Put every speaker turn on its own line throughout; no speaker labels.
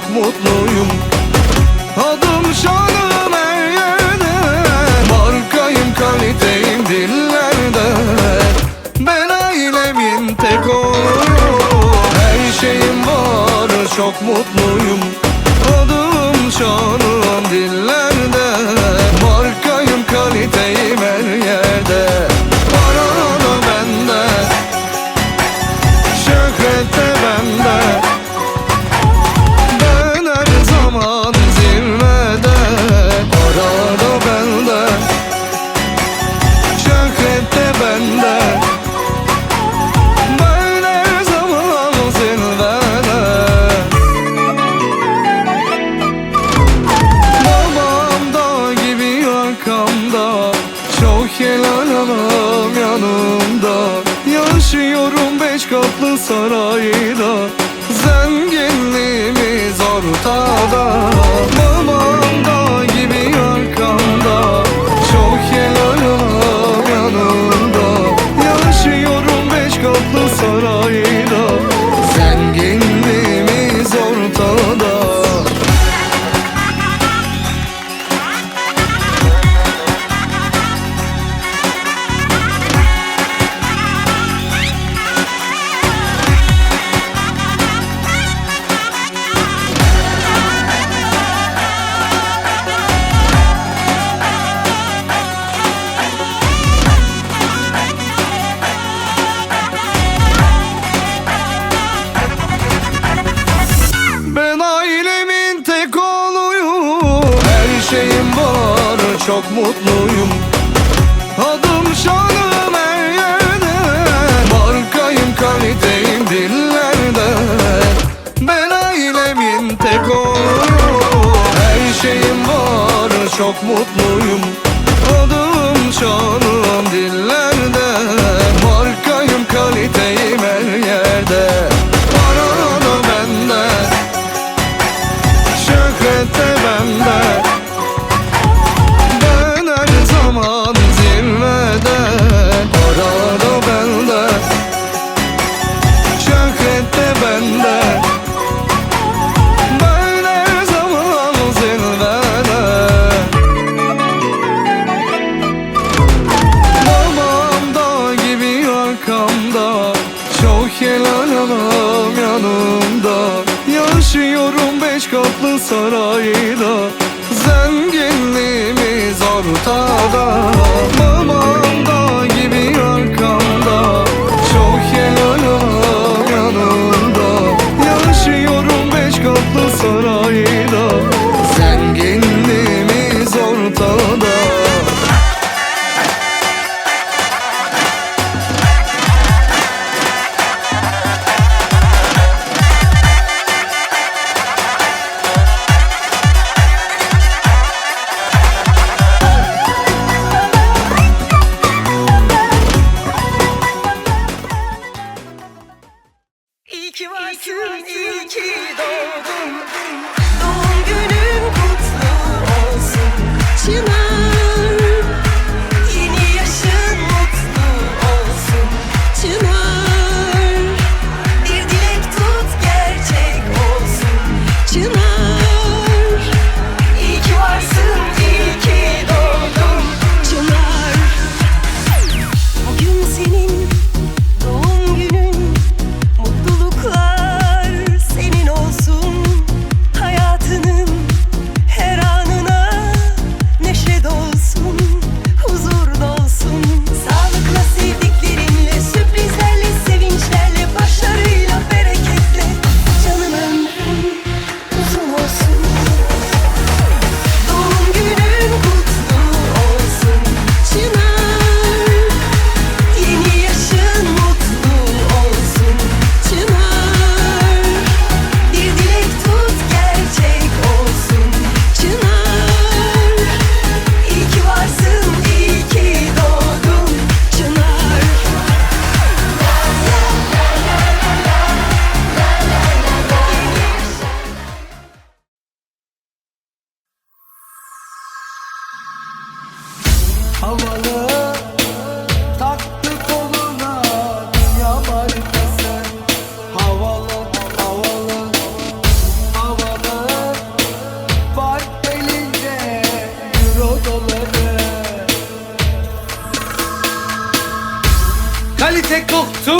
çok mutluyum. Adım şanım her yerde. Markayım kaliteyim dillerde. Ben ailemin tek oğluyum Her şeyim var çok mutluyum. Adım şanım dillerde. mutluyum. Adım şanım her yerde. Markayım kaliteyim dillerde. Ben ailemin tek oğluyum Her şeyim var çok mutluyum. Adım şanım.
oh, oh. oh.
Kalite koktu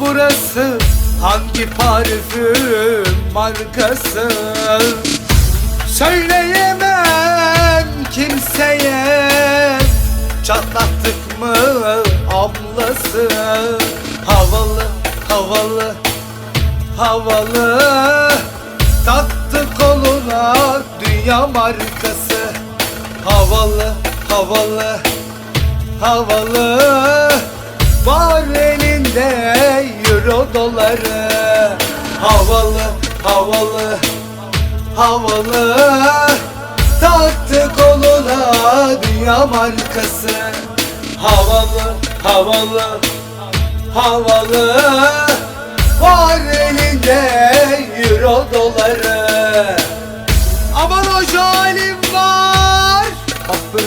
burası Hangi parfüm markası? Söyleyemem kimseye Çatlattık mı ablası? Havalı havalı havalı. Havalı havalı. Var elinde euro doları. Havalı havalı havalı. Taktı koluna dünya markası. Havalı havalı havalı. Var elinde euro doları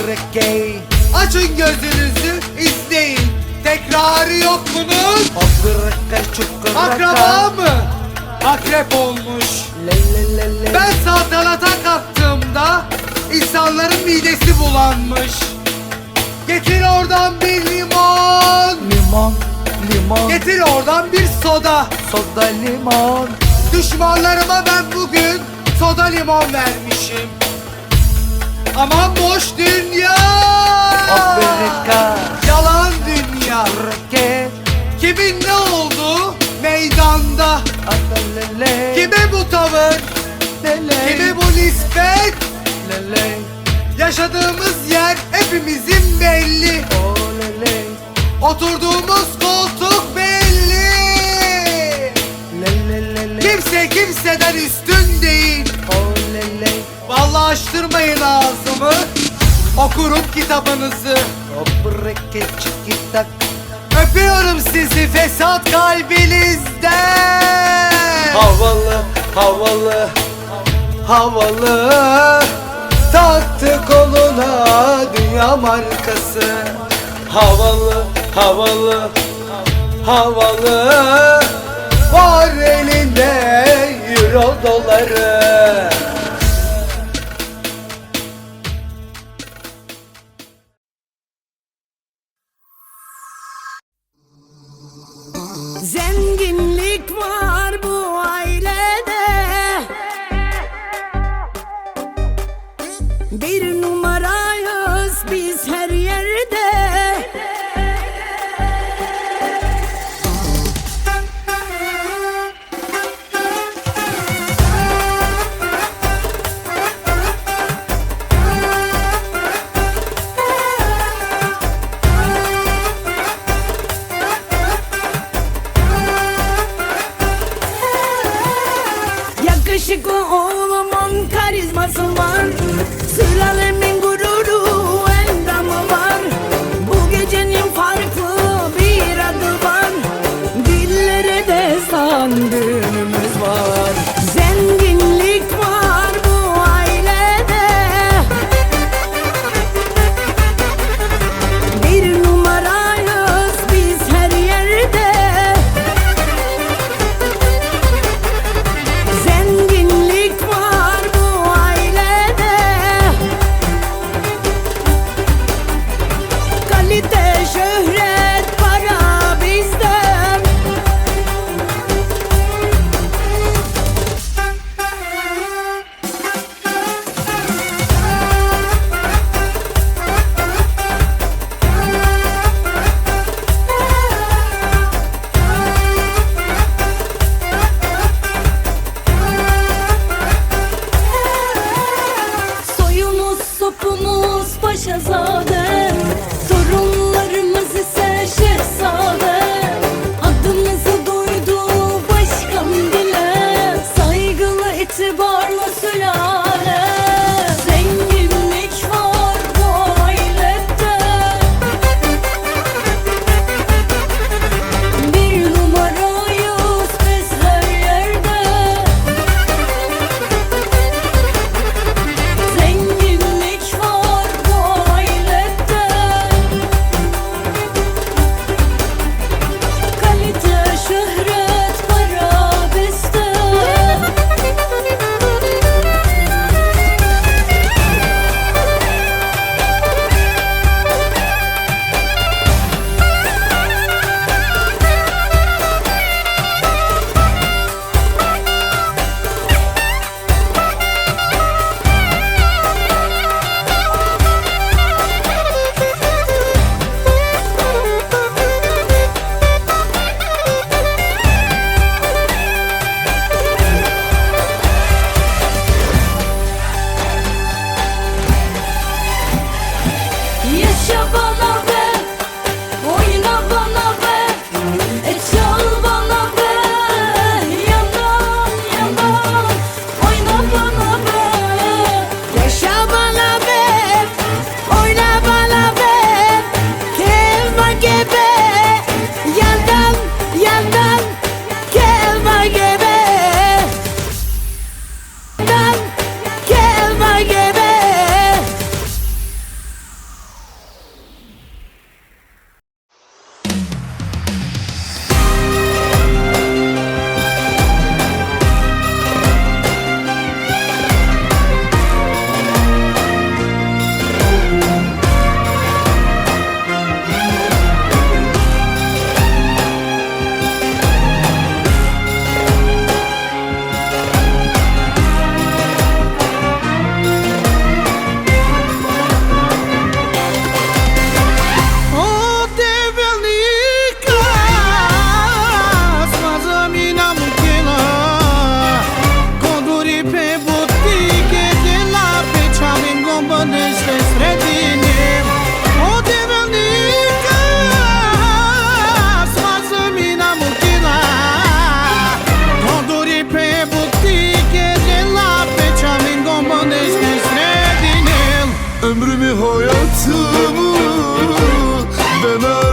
Abrekey Açın gözünüzü izleyin. Tekrarı yok bunun. Akraba mı? Akrep olmuş. Ben saltanata kalktığımda insanların midesi bulanmış. Getir oradan bir limon.
Limon, limon,
Getir oradan bir soda.
Soda limon.
Düşmanlarıma ben bugün soda limon vermişim Aman boş dünya.
Amerika,
Yalan dünya.
Reke,
Kimin ne oldu? Meydanda.
Adalele,
Kime bu tavır?
Lele,
Kime bu nispet?
Lele,
Yaşadığımız yer hepimizin belli.
Oh lele,
Oturduğumuz koltuk belli.
Lele,
Kimse kimseden üstün değil Vallahi açtırmayın ağzımı. Okurum kitabınızı. Öpüyorum sizi fesat kalbinizden.
Havalı, havalı, havalı. Taktı koluna dünya markası. Havalı, havalı, havalı. Var elinde euro doları
Yakışıklı oğlumun karizması var. Sülalemin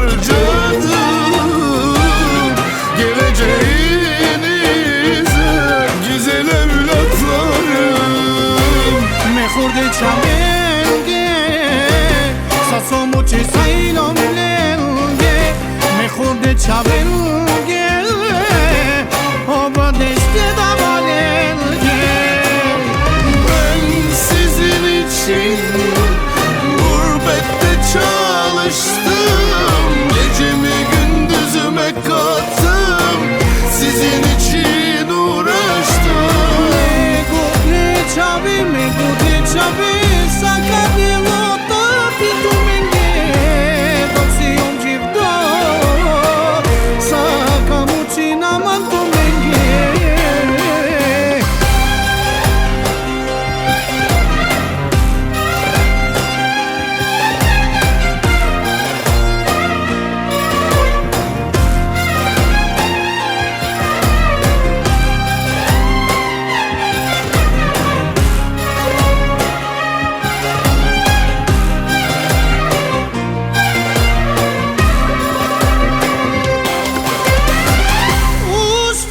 harcadım Geleceğinize güzel evlatlarım
Mejor de chabenge Sasomo che sailom lenge. Mejor de chabenge